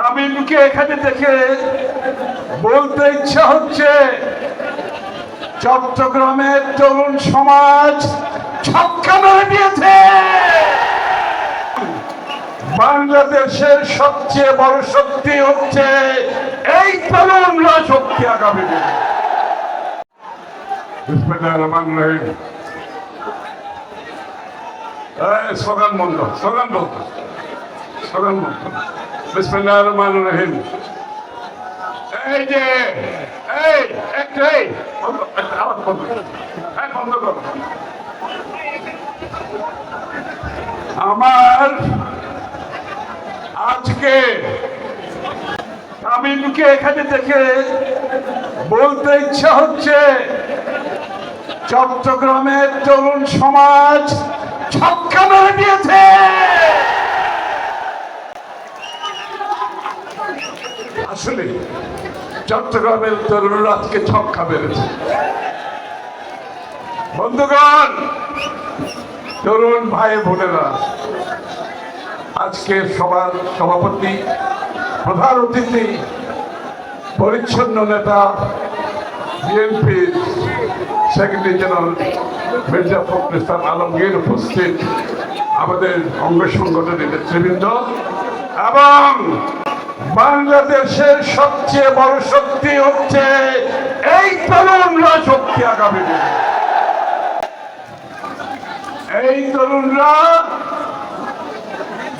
তামিমকে এখানে দেখে বলতে ইচ্ছা হচ্ছে, চট্টগ্রামের তরুণ সমাজ ছক্কা মেরে দিয়েছে। বাংলাদেশের সবচেয়ে বড় শক্তি হচ্ছে এই তরুণরা শক্তি আগামী স্লোগান বন্ধ স্লোগান বন্ধ স্লোগান বন্ধ। বিসমিল্লাহির রহমানির রহিম। এই যে, এই, একটা, এই আওয়াজ বন্ধ বন্ধ করো। আমার আজকে তামিমকে এখানে দেখে বলতে ইচ্ছা হচ্ছে, চট্টগ্রামের তরুণ সমাজ ছক্কা মেরে দিয়েছে। আসলে চট্টগ্রামের তরুণরা আজকে ছক্কা মেরেছে। বন্ধুগণ, তরুণ ভাই বোনেরা, আজকে সবার সভাপতি, প্রধান অতিথি, পরিচ্ছন্ন নেতা বিএনপির সেক্রেটারি জেনারেল মির্জা ফখরুল ইসলাম আলমগীর উপস্থিত আমাদের অঙ্গ সংগঠনের নেতৃবৃন্দ এবং বাংলাদেশের সবচেয়ে বড় শক্তি হচ্ছে এই তরুণরা শক্তি আগামী দিনে। এই তরুণরা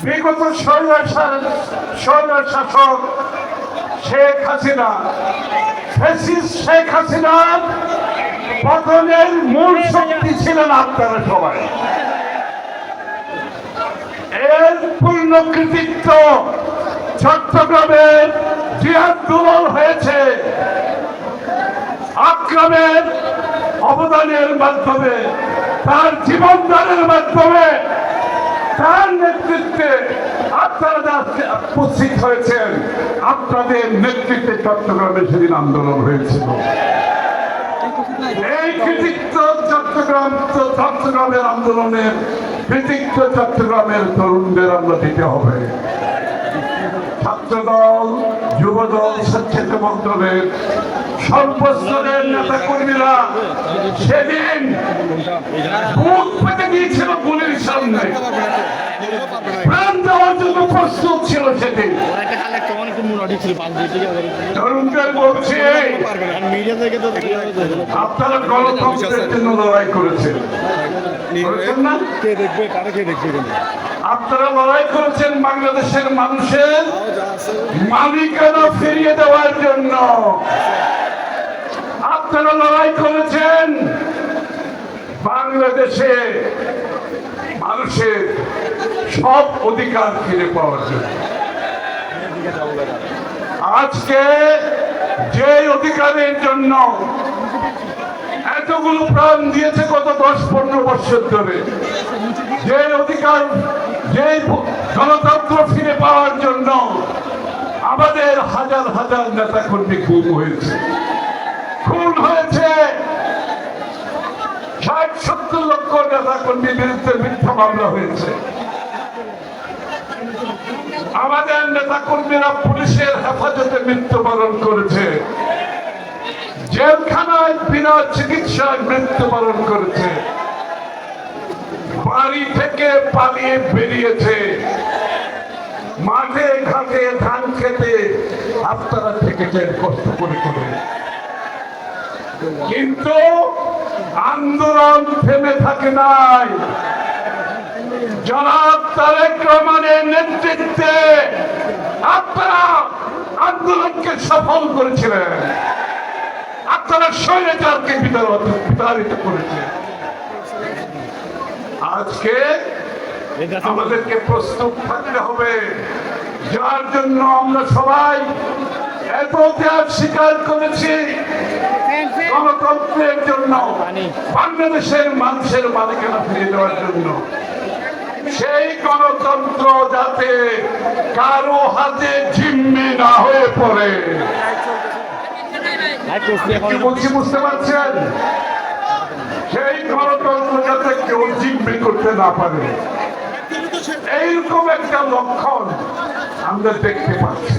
বিগত স্বৈরার শাসক শেখ হাসিনা শেখ পতনের মূল শক্তি ছিলেন আপনারা সবাই। এর পূর্ণ কৃতিত্ব চট্টগ্রামের যে আন্দোলন হয়েছে। আক্রমের অবদানের মাধ্যমে, তার জীবনদানের মাধ্যমে, তার নেতৃত্বে আপনারা উপস্থিত হয়েছেন। আপনাদের নেতৃত্বে চট্টগ্রামে সেদিন আন্দোলন হয়েছিল। এই কৃতিত্ব চট্টগ্রাম চট্টগ্রামের আন্দোলনের কৃতিত্ব চট্টগ্রামের তরুণদের আমরা দিতে হবে। ছাত্রদল যুবদল স্বেচ্ছাসেবক দলের সর্বস্তরের নেতা কর্মীরা সেদিন বুক পেতে গিয়েছিল গুলির সামনে। প্রাণ প্রস্তুত ছিল সেদিন। তরুণদের বলছি আপনারা গণতন্ত্রের জন্য লড়াই করেছেন? আপনারা লড়াই করেছেন বাংলাদেশের মানুষের মালিকানা ফিরিয়ে দেওয়ার জন্য। আপনারা লড়াই করেছেন বাংলাদেশে মানুষের সব অধিকার ফিরে পাওয়ার জন্য। আজকে যে অধিকারের জন্য এতগুলো প্রাণ দিয়েছে গত দশ পনেরো বছর ধরে যে অধিকার যে গণতন্ত্র ফিরে পাওয়ার জন্য আমাদের হাজার হাজার নেতা কর্মী খুন হয়েছে। খুন হয়েছে ষাট সত্তর লক্ষ নেতা কর্মীর বিরুদ্ধে মিথ্যা মামলা হয়েছে। আমাদের নেতা কর্মীরা পুলিশের হেফাজতে মৃত্যুবরণ করেছে। জেলখানায় বিনা চিকিৎসায় মৃত্যুবরণ করেছে। বাড়ি থেকে পালিয়ে বেরিয়েছে। মাঠে ঘাটে ধান খেতে আপনারা থেকেছেন কষ্ট করে করে। কিন্তু আন্দোলন থেমে থাকে নাই। জনাব তারেক রহমানের নেতৃত্বে আপনারা আন্দোলনকে সফল করেছিলেন। আপনারা স্বৈরাচারকে বিতাড়িত করেছেন আজকে আমাদেরকে প্রস্তুত থাকতে হবে। যার জন্য আমরা সবাই এত ত্যাগ স্বীকার করেছি গণতন্ত্রের জন্য, বাংলাদেশের মানুষের মালিকানা ফিরিয়ে দেওয়ার জন্য। সেই গণতন্ত্র যাতে কারও হাতে জিম্মি না হয়ে পড়ে। বলছি বুঝতে পারছেন? সেই গণতন্ত্র যাতে কেউ জিম্মি করতে না পারে। এইরকম একটা লক্ষণ আমরা দেখতে পাচ্ছি।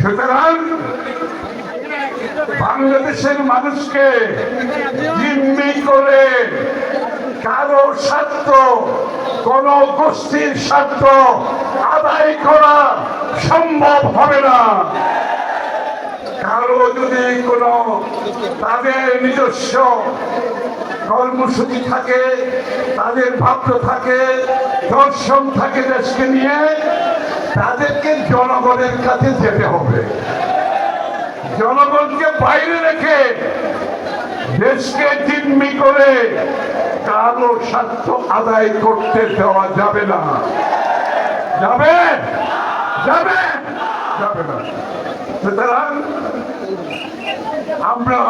সুতরাং বাংলাদেশের মানুষকে জিম্মি করে কারও স্বার্থ, কোন গোষ্ঠীর স্বার্থ আদায় করা সম্ভব হবে না। কারও যদি কোনো তাদের নিজস্ব কর্মসূচি থাকে, তাদের ভাবনা থাকে, দর্শন থাকে দেশকে নিয়ে, তাদেরকে জনগণের কাছে যেতে হবে। জনগণকে বাইরে রেখে দেশকে জিম্মি করে কারও স্বার্থ আদায় করতে দেওয়া যাবে না। যাবে? যাবে? যাবে না। সুতরাং আমরা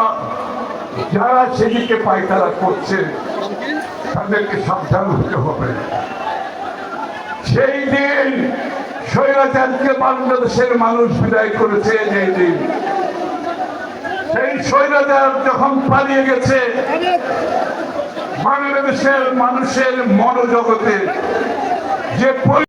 যারা সেদিকে পায়তারা করছে, তাদেরকে সাবধান হতে হবে। সেই দিন স্বৈরাচারকে বাংলাদেশের মানুষ বিদায় করেছে যেই দিন। সেই স্বৈরাচার যখন পালিয়ে গেছে বাংলাদেশের মানুষের মনোজগতে যে